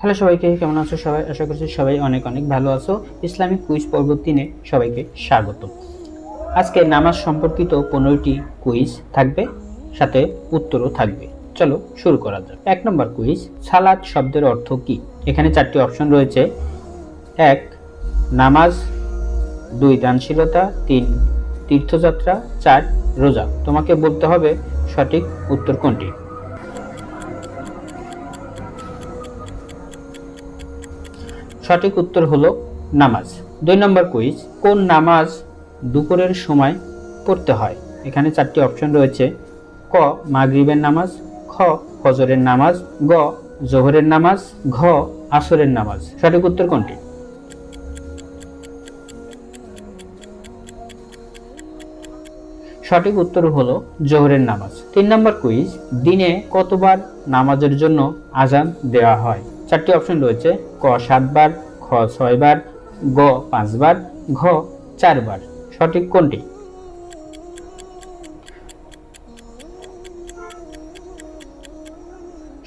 Hello সবাইকে, কেমন আছো সবাই? আশা করছি সবাই অনেক অনেক ভালো আছো। ইসলামিক কুইজ পর্ব তিনে সবাইকে স্বাগত। আজকে নামাজ সম্পর্কিত পনেরোটি কুইজ থাকবে, সাথে উত্তরও থাকবে। চলো শুরু করা যাক। এক নম্বর কুইজ সালাদ শব্দের অর্থ কি? এখানে চারটি অপশন রয়েছে। এক, নামাজ, দুই, দানশীলতা, তিন, তীর্থযাত্রা, চার, রোজা। তোমাকে বলতে হবে সঠিক উত্তর কোনটি? সঠিক উত্তর হলো নামাজ। দুই নম্বর কুইজ, কোন নামাজ দুপুরের সময় পড়তে হয়? এখানে চারটি অপশন রয়েছে। ক, মাগরিবের নামাজ, খ, ফজরের নামাজ, গ, জোহরের নামাজ, ঘ, আসরের নামাজ। সঠিক উত্তর কোনটি? সঠিক উত্তর হলো জোহরের নামাজ। তিন নম্বর কুইজ, দিনে কতবার নামাজের জন্য আজান দেওয়া হয়? চারটি অপশন রয়েছে, ক সাতবার, খ ছয়বার, গ পাঁচবার, ঘ চারবার। সঠিক কোনটি?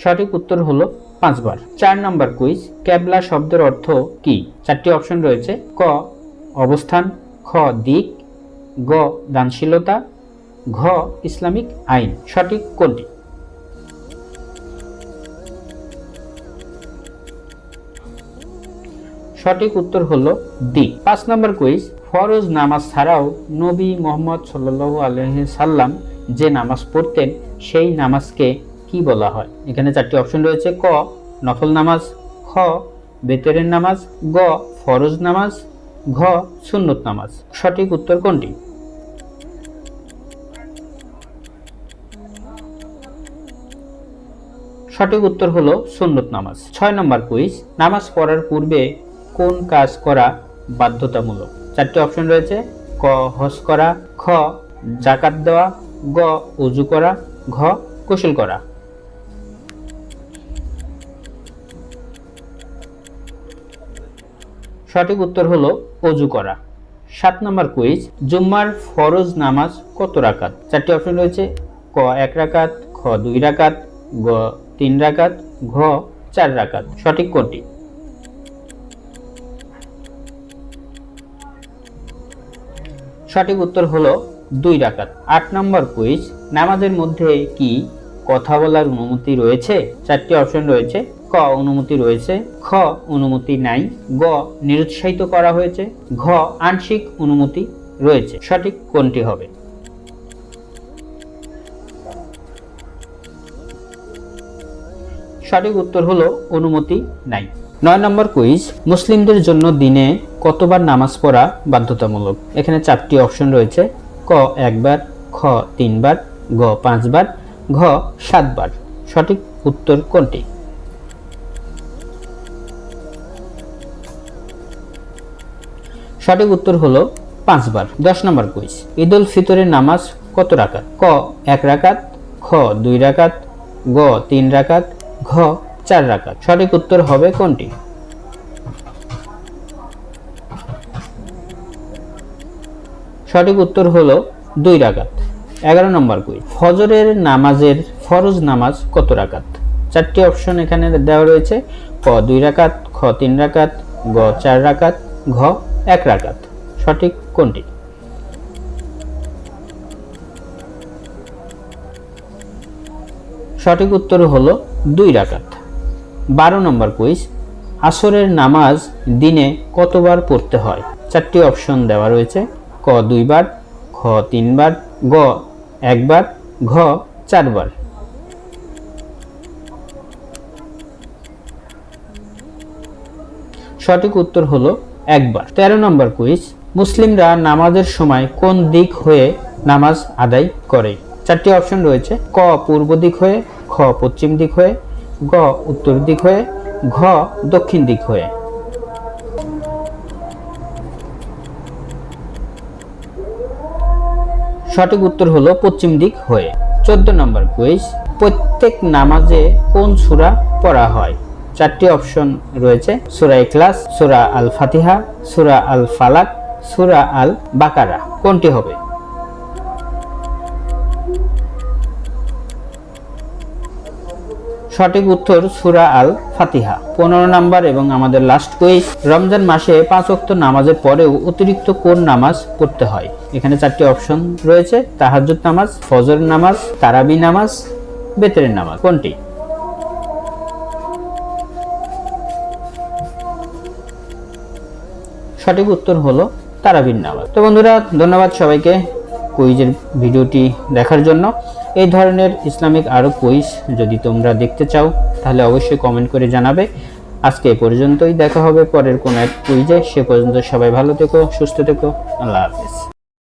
সঠিক উত্তর হলো পাঁচবার। চার নম্বর কুইজ, ক্যাবলা শব্দের অর্থ কি? চারটি অপশন রয়েছে, ক অবস্থান, খ দিক, গ দানশীলতা, ঘ ইসলামিক আইন। সঠিক কোনটি? সঠিক উত্তর হল ডি। পাঁচ নম্বর কুইজ, ফরজ নামাজ ছাড়াও নবী মোহাম্মদ সাল্লাল্লাহু আলাইহি সাল্লাম যে নামাজ পড়তেন, সেই নামাজকে কি বলা হয়? এখানে চারটি অপশন রয়েছে, ক, নফল নামাজ, খ, বেতরের নামাজ, গ, ফরজ নামাজ, ঘ, সুন্নত নামাজ। সঠিক উত্তর কোনটি? সঠিক উত্তর হলো সুন্নত নামাজ। ছয় নম্বর কুইজ, নামাজ পড়ার পূর্বে কোন কাজ করা বাধ্যতামূলক? চারটি অপশন রয়েছে। ক, হজ করা। খ জাকাত দেওয়া। গ, উজু করা। ঘ, গোসল করা। সঠিক উত্তর হলো অজু করা। সাত নম্বর কুইজ, জুম্মার ফরজ নামাজ কত রাকাত? চারটি অপশন রয়েছে। ক, এক রাকাত, খ, দুই রাকাত, গ, তিন রাকাত, ঘ, চার রাকাত। সঠিক কোনটি? সঠিক উত্তর হলো দুই ডাকাত। আট নম্বর কুইজ, নামাজের মধ্যে কি কথা বলার অনুমতি রয়েছে? চারটি অপশন রয়েছে। ক, অনুমতি রয়েছে। খ, অনুমতি নাই। গ, নিরুৎসাহিত করা হয়েছে। ঘ, আংশিক অনুমতি রয়েছে। সঠিক কোনটি হবে? সঠিক উত্তর হলো অনুমতি নাই। নয় নম্বর কুইজ, মুসলিমদের জন্য দিনে কতবার নামাজ পড়া বাধ্যতামূলক? এখানে চারটি অপশন রয়েছে। ক একবার, খ তিনবার, গ পাঁচবার, ঘ সাতবার। সঠিক উত্তর কোনটি? সঠিক উত্তর হলো পাঁচবার। দশ নম্বর কুইজ, ঈদ উল ফিতরের নামাজ কত রাকাত? ক এক রাকাত, খ দুই রাকাত, গ তিন রাকাত ঘ, চার রাকাত। সঠিক উত্তর হবে কোনটি? সঠিক উত্তর হলো দুই রাকাত। এগারো নম্বর কুইজ। ফজরের নামাজের ফরজ নামাজ কত রাকাত? চারটি অপশন এখানে দেওয়া রয়েছে। ক, দুই রাকাত, খ, তিন রাকাত, গ, চার রাকাত, ঘ, এক রাকাত। সঠিক কোনটি? সঠিক উত্তর হলো দুই রাকাত। বারো নম্বর কুইজ, আসরের নামাজ দিনে কতবার পড়তে হয়? চারটি অপশন দেওয়া রয়েছে। ক দুইবার, খ তিনবার, গ একবার, ঘ চারবার। সঠিক উত্তর হলো একবার। তেরো নম্বর কুইজ, মুসলিমরা নামাজের সময় কোন দিক হয়ে নামাজ আদায় করে? চারটি অপশন রয়েছে। ক পূর্ব দিক হয়ে খ পশ্চিম দিক হয়ে, গ উত্তর দিক হয়ে, ঘ দক্ষিণ দিক হয়ে। সঠিক উত্তর হলো পশ্চিম দিক হয়ে। চোদ্দ নম্বর কুইজ, প্রত্যেক নামাজে কোন সূরা পড়া হয়? চারটি অপশন রয়েছে, সূরা ইখলাস, সূরা আল ফাতিহা সূরা আল ফালাক সূরা আল বাকারা কোনটি হবে? সঠিক উত্তর সুরা আল ফাতিহা পনেরো নাম্বার এবং আমাদের লাস্ট কুইজ রমজান মাসে পাঁচ ওয়াক্ত নামাজের পরেও অতিরিক্ত কোন নামাজ পড়তে হয়? এখানে চারটি অপশন রয়েছে। তাহাজ্জুদ নামাজ, ফজর নামাজ, তারাবি নামাজ বেতরের নামাজ। কোনটি? সঠিক উত্তর হলো তারাবির নামাজ। তো বন্ধুরা, ধন্যবাদ সবাইকে। কুইজের ভিডিওটি দেখার জন্য। এই ধরনের ইসলামিক আরও কুইজ যদি তোমরা দেখতে চাও, তাহলে অবশ্যই কমেন্ট করে জানাবে। আজকে এ পর্যন্তই, দেখা হবে পরের কোনো এক কুইজে। সে পর্যন্ত সবাই ভালো থেকো, সুস্থ থেকো। আল্লাহ হাফিজ।